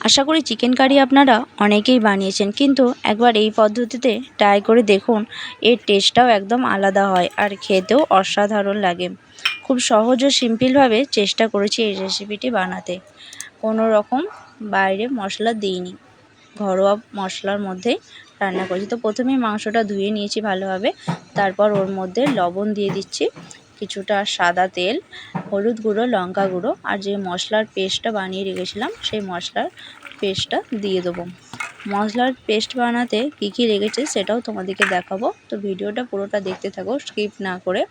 আশা করি chicken curry আপনারা অনেকেই বানিয়েছেন, কিন্তু একবার এই পদ্ধতিতে ট্রাই করে দেখুন, এর টেস্টটাও একদম আলাদা হয় আর খেতেও অসাধারণ লাগে। খুব সহজ ও সিম্পলভাবে চেষ্টা করেছি এই রেসিপিটি বানাতে। কোনো রকম বাইরে মশলা দিইনি। ঘরোয়া মশলার মধ্যেই রান্না করেছি। তো প্রথমেই মাংসটা ধুয়ে নিয়েছি ভালোভাবে, তারপর ওর মধ্যে লবণ দিয়ে দিচ্ছি। কিছুটা সাদা তেল, হলুদ গুঁড়ো, লঙ্কা গুঁড়ো আর যে মশলার পেস্টটা বানিয়ে রেখেছিলাম সেই মশলার পেস্টটা দিয়ে দেবো। মশলার পেস্ট বানাতে কী কী লেগেছে সেটাও তোমাদেরকে দেখাবো। তো ভিডিওটা পুরোটা দেখতে থাকো, স্কিপ না করে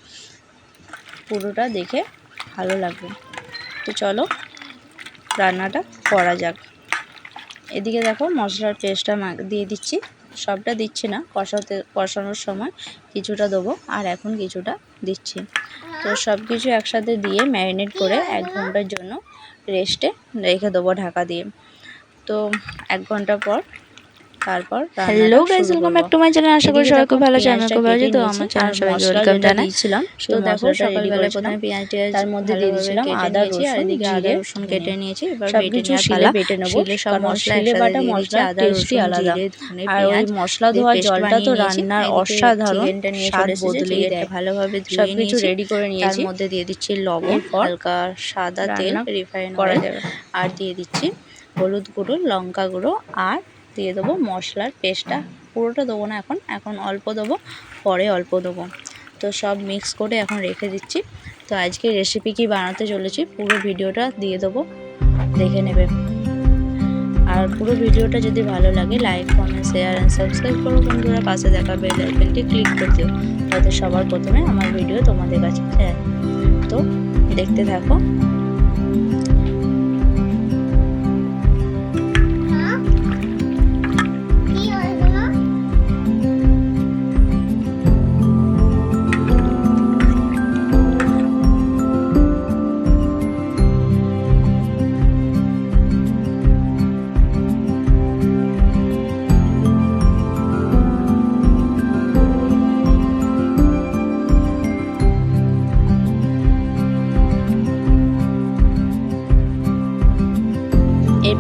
পুরোটা দেখে ভালো লাগবে। তো চলো রান্নাটা করা যাক। এদিকে দেখো মশলার পেস্টটা দিয়ে দিচ্ছি। সবটা দিচ্ছি না, কষাতে, কষানোর সময় কিছুটা দেবো, আর এখন কিছুটা দিচ্ছি। তো সব কিছু একসাথে দিয়ে ম্যারিনেট করে এক ঘণ্টার জন্য রেস্টে রেখে দেবো ঢাকা দিয়ে। তো এক ঘণ্টা পর তারপর hello guys welcome back to my channel আশা করি সবাই খুব ভালো আমি খুব ভালো আছি। তো আমার চ্যানেল সবাইকে ওয়েলকাম জানাইছিলাম তো দেখো সকালবেলা প্রথমে পেঁয়াজ তার মধ্যে দিয়ে দিয়েছিলাম আদা রসুন আর এদিকে আদা রসুন কেটে নিয়েছি এবার বেটে নিয়ে শিলে বেটে নেব। সব মশলা শিলে বাটা মশলা আদা রসুন আলাদা আর ওই মশলা ধোয়া জলটা তো রান্নার অসাধারণ। স্বাদ বদলে দেয় ভালোভাবে ধুয়ে কিছু রেডি করে নিয়েছি। তার মধ্যে দিয়ে দিচ্ছি লবণ হালকা সাদা তেল রিফাইন করা যাবে আর দিয়ে দিচ্ছি হলুদ গুঁড়ো লঙ্কা গুঁড়ো আর দিয়ে দেবো মশলার পেস্টটা। পুরোটা দেবো না এখন এখন অল্প দেবো, পরে অল্প দেবো। তো সব মিক্স করে এখন রেখে দিচ্ছি। তো আজকে রেসিপি কি বানাতে চলেছি, পুরো ভিডিওটা দিয়ে দেবো, দেখে নেবে। আর পুরো ভিডিওটা যদি ভালো লাগে like comment share and subscribe করো বন্ধুরা। পাশে দেখা বেল আইকনটি ক্লিক করে দিও, যাতে সবার প্রথমে আমার ভিডিও তোমাদের কাছে যায়। তো দেখতে থাকো।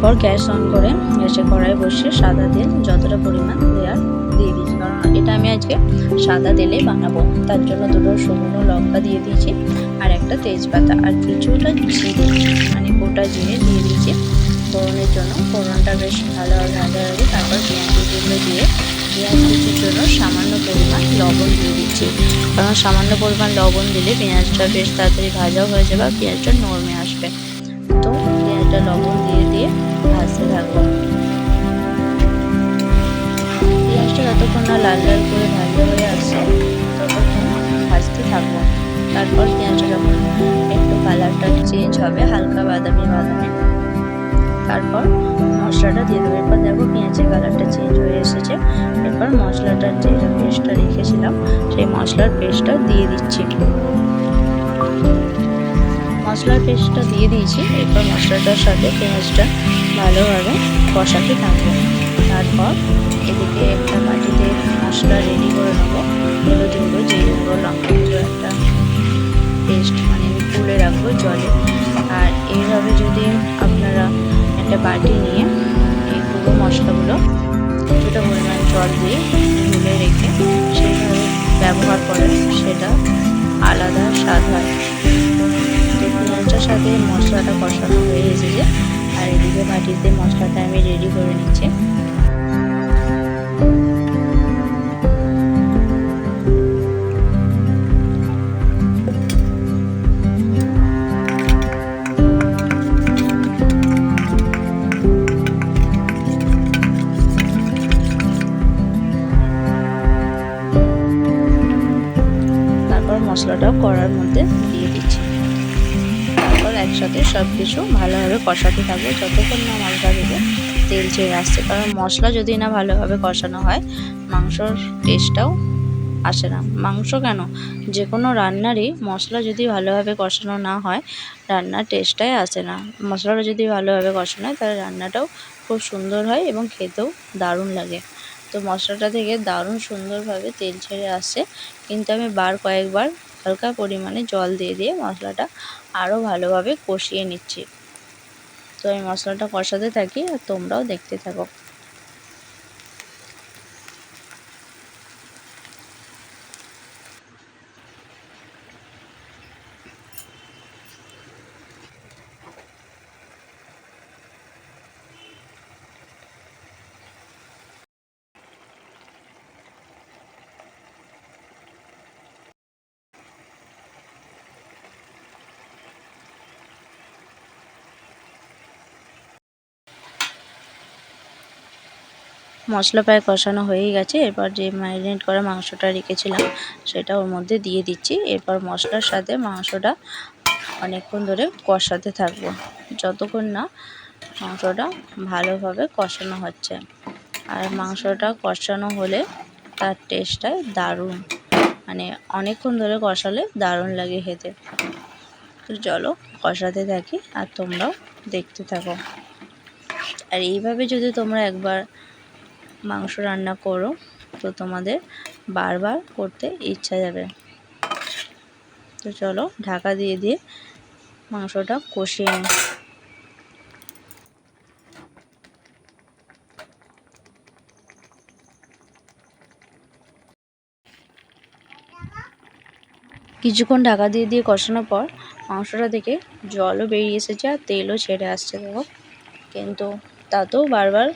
এরপর গ্যাস অন করে গ্যাসে কড়াই বসিয়ে সাদা তেল যতটা পরিমাণ দেওয়ার দিয়ে দিয়েছি। কারণ এটা আমি আজকে সাদা তেলে বানাবো। তার জন্য দুটো শুকনো লঙ্কা দিয়ে দিয়েছি আর একটা তেজপাতা। আর কিছুটা জিরে মানে গোটা জিরে দিয়ে দিয়েছি। ফোড়নের জন্য ফোড়নটা বেশ ভালোভাবে ভাজা হবে। তারপর পেঁয়াজ কুচিগুলো দিয়ে, পেঁয়াজ কুচির জন্য সামান্য পরিমাণ লবণ দিয়ে দিচ্ছি। কারণ সামান্য পরিমাণ লবণ দিলে পেঁয়াজটা বেশ তাড়াতাড়ি ভাজাও হয়ে যাবে আর পেঁয়াজটা নরমে আসবে। তো পেঁয়াজটা লবণ দিয়ে দিয়ে ভাজতে থাকব। পেঁয়াজটা যতক্ষণ না লাল লাল করে ভাজা হয়ে আসছে, ততক্ষণ ভাজতে থাকব। তারপর পেঁয়াজটা যখন একটু কালারটা চেঞ্জ হবে, হালকা বাদামি বাদামি। তারপর মশলাটা দিয়ে দেবো। এরপর দেখো পেঁয়াজের কালারটা চেঞ্জ হয়ে এসেছে। এরপর মশলাটার যে পেস্টটা রেখেছিলাম, সেই মশলার পেস্টটা দিয়ে দিচ্ছি। মশলার পেস্টটা দিয়ে দিয়েছি। এরপর মশলাটার সাথে পেঁয়াজটা ভালোভাবে কষাতে থাকব। তারপর এদিকে একটা বাটিতে মশলা রেডি করে নেব। হলুদ গুঁড়ো, জিরে গুঁড়ো, লঙ্কা গুঁড়ো একটা পেস্ট মানে আমি তুলে রাখব জলে। আর এইভাবে যদি আপনারা একটা বাটি নিয়ে এই পুরো মশলাগুলো কিছুটা পরিমাণ জল দিয়ে তুলে রেখে সেইভাবে ব্যবহার করেন, সেটা আলাদা স্বাদ হয়। পেঁয়াজটার সাথে মশলাটা কষানো হয়ে এসেছে। আর এদিকে বাটিতে মশলাটা আমি রেডি করে নিচ্ছি। মশলাটাও কড়ার মধ্যে দিয়ে একসাথে সব কিছু ভালোভাবে কষাতে থাকব। যতক্ষণ না মশলা থেকে তেল ছেড়ে আসছে, কারণ মশলা যদি না ভালোভাবে কষানো হয়, মাংসর টেস্টটাও আসে না। মাংস কেন? যে কোনো রান্নারই মশলা যদি ভালোভাবে কষানো না হয়, রান্নার টেস্টটাই আসে না। মশলাটা যদি ভালোভাবে কষানো হয়, তাহলে রান্নাটাও খুব সুন্দর হয় এবং খেতেও দারুণ লাগে। তো মশলাটা থেকে দারুণ সুন্দরভাবে তেল ছেড়ে আসছে। কিন্তু আমি বার কয়েকবার হালকা পরিমাণে জল দিয়ে দিয়ে মশলাটা আরও ভালোভাবে কষিয়ে নিচ্ছি। তো আমি মশলাটা কষাতে থাকি আর তোমরাও দেখতে থাকো। মশলা প্রায় কষানো হয়েই গেছে। এরপর যে ম্যারিনেট করা মাংসটা রেখেছিলাম, সেটা ওর মধ্যে দিয়ে দিচ্ছি। এরপর মশলার সাথে মাংসটা অনেকক্ষণ ধরে কষাতে থাকব। যতক্ষণ না মাংসটা ভালোভাবে কষানো হচ্ছে। আর মাংসটা কষানো হলে তার টেস্টটাই দারুণ। মানে অনেকক্ষণ ধরে কষালে দারুণ লাগে খেতে। চলো কষাতে থাকি আর তোমরাও দেখতে থাকো। আর এইভাবে যদি তোমরা একবার মাংস রান্না করো, তো তোমাদের বারবার করতে ইচ্ছা যাবে। তো চলো, ঢাকা দিয়ে দিয়ে মাংসটা কষিয়ে নিই। কিছুক্ষণ ঢাকা দিয়ে দিয়ে কষানোর পর মাংসটা থেকে জলও বেরিয়ে এসেছে আর তেলও ছেড়ে আসছে দেখো। কিন্তু তাতেও বারবার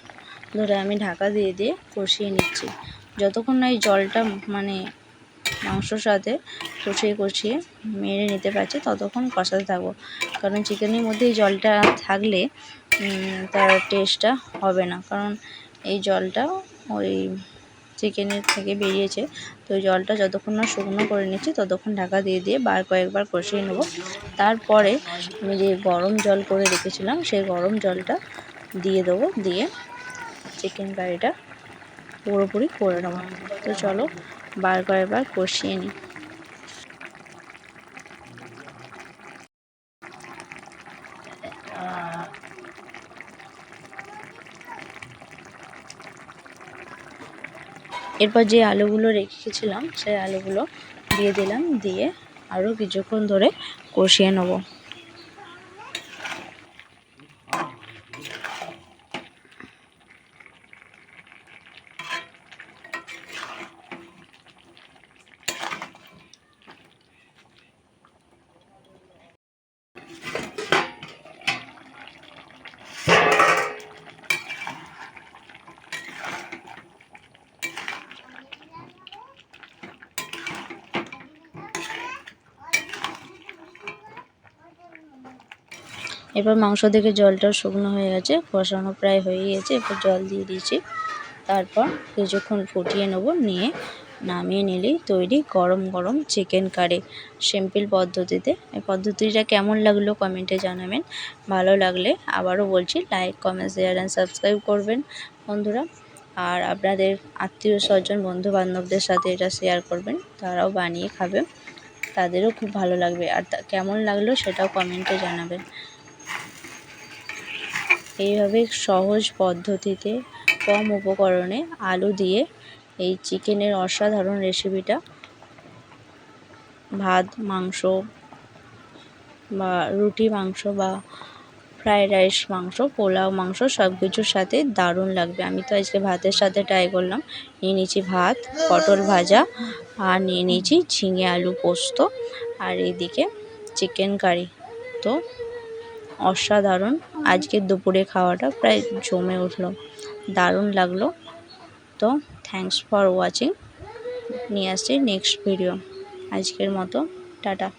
ধরে আমি ঢাকা দিয়ে দিয়ে কষিয়ে নিচ্ছি। যতক্ষণ না এই জলটা মানে মাংসর সাথে কষিয়ে কষিয়ে মেরে নিতে পারছি, ততক্ষণ কষাতে থাকব। কারণ চিকেনের মধ্যে এই জলটা থাকলে তার টেস্টটা হবে না। কারণ এই জলটা ওই চিকেনের থেকে বেরিয়েছে, তো জলটা যতক্ষণ না শুকনো করে নিচ্ছি, ততক্ষণ ঢাকা দিয়ে দিয়ে বার কয়েকবার কষিয়ে নেব। তারপরে আমি যে গরম জল করে রেখেছিলাম, সেই গরম জলটা দিয়ে দেবো, দিয়ে চিকেন কারিটা পুরোপুরি করে নেব। তো চলো, বার কয়েকবার কষিয়ে নিই। এরপর যে আলুগুলো রেখেছিলাম, সেই আলুগুলো দিয়ে দিলাম, দিয়ে আরও কিছুক্ষণ ধরে কষিয়ে নেব। এরপর মাংস থেকে জলটাও শুকনো হয়ে গেছে, কষানো প্রায় হয়ে গেছে, এরপর জল দিয়ে দিয়েছি তারপর কিছুক্ষণ ফুটিয়ে নেব, নিয়ে নামিয়ে নিলেই তৈরি গরম গরম চিকেন কারি সিম্পল পদ্ধতিতে। এই পদ্ধতিটা কেমন লাগল কমেন্টে জানাবেন। ভালো লাগলে আবারও বলছি like comment share and subscribe করবেন বন্ধুরা। আর আপনাদের আত্মীয় স্বজন বন্ধু বান্ধবদের সাথে এটা শেয়ার করবেন, তারাও বানিয়ে খাবে। তাদেরও খুব ভালো লাগবে। আর কেমন লাগল সেটাও কমেন্টে জানাবেন। এইভাবে সহজ পদ্ধতিতে কম উপকরণে আলু দিয়ে এই চিকেনের অসাধারণ রেসিপিটা। ভাত, মাংস বা রুটি মাংস বা ফ্রায়েড রাইস মাংস, পোলাও মাংস সব কিছুর সাথে দারুণ লাগবে। আমি তো আজকে ভাতের সাথে ট্রাই করলাম। নিয়ে নিয়েছি ভাত, পটল ভাজা আর নিয়ে নিয়েছি ঝিঙে আলু পোস্ত। আর এইদিকে চিকেন কারি তো অসাধারণ। আজকের দুপুরে খাওয়াটা প্রায় জমে উঠল। দারুণ লাগল। তো থ্যাংকস ফর ওয়াচিং নিয়ে আসছি নেক্সট ভিডিও আজকের মতো, টাটা।